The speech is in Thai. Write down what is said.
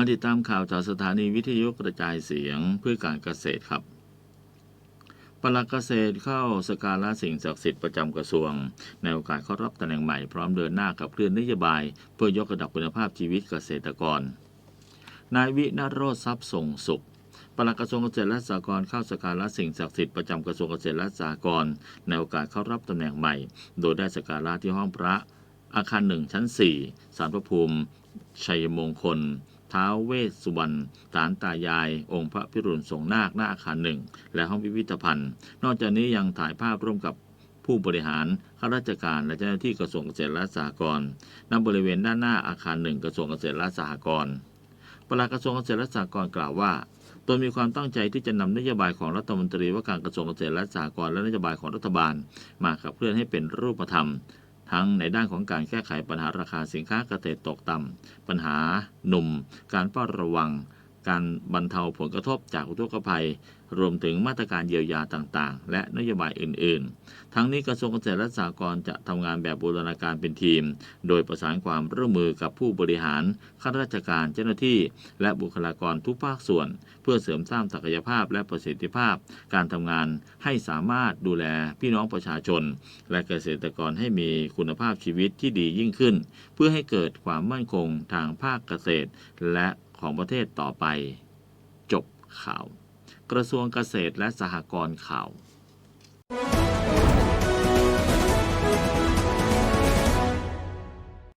มาติดตามข่าวจากสถานีวิทยุกระจายเสียงเพื่อการเกษตรครับปลัดเกษตรเข้าสการะสิ่งศักดิ์สิทธิ์ประจำกระทรวง ในโอกาสเข้ารับตำแหน่งใหม่พร้อมเดินหน้ากับเคลื่อนนโยบาย เพื่อยกระดับคุณภาพชีวิตเกษตรกร นายวินโรธทรัพย์ส่งสุขปลัดกระทรวงเกษตรและสหกรณ์เข้าสการะสิ่งศักดิ์สิทธิ์ประจำกระทรวงเกษตรและสหกรณ์ในโอกาสเข้ารับตำแหน่งใหม่ โดยได้สกการะที่ห้องพระ อาคารหนึ่งชั้น4สารพระภูมิชัยมงคล ท้าวเวสสุวรรณฐานตายาย องค์พระพิรุณสงนาคหน้าอาคารหนึ่ง และห้องพิพิธภัณฑ์ นอกจากนี้ยังถ่ายภาพร่วมกับผู้บริหารข้าราชการและเจ้าหน้าที่กระทรวงเกษตรและสหกรณ์ณบริเวณด้านหน้าอาคารหนึ่งกระทรวงเกษตรและสหกรณ์ปลัดกระทรวงเกษตรและสหกรณ์กล่าวว่าตนมีความตั้งใจที่จะนำนโยบายของรัฐมนตรีว่าการกระทรวงเกษตรและสหกรณ์และนโยบายของรัฐบาล มาขับเคลื่อนให้เป็นรูปธรรม ทั้งในด้านของการแก้ไขปัญหาราคาสินค้าเกษตรตกต่ำปัญหาหนุ่มการเฝ้าระวัง การบรรเทาผลกระทบจากอุทกภัย รวมถึงมาตรการเยียวยาต่างๆ และนโยบายอื่นๆ ทั้งนี้กระทรวงเกษตรและสหกรณ์จะทำงานแบบบูรณาการเป็นทีม โดยประสานความร่วมมือกับผู้บริหารข้าราชการเจ้าหน้าที่ และบุคลากรทุกภาคส่วน เพื่อเสริมสร้างศักยภาพและประสิทธิภาพ การทำงานให้สามารถดูแลพี่น้องประชาชน และเกษตรกรให้มีคุณภาพชีวิตที่ดียิ่งขึ้น เพื่อให้เกิดความมั่นคงทางภาคเกษตร และ ของประเทศต่อไป จบข่าว กระทรวงเกษตรและสหกรณ์ข่าว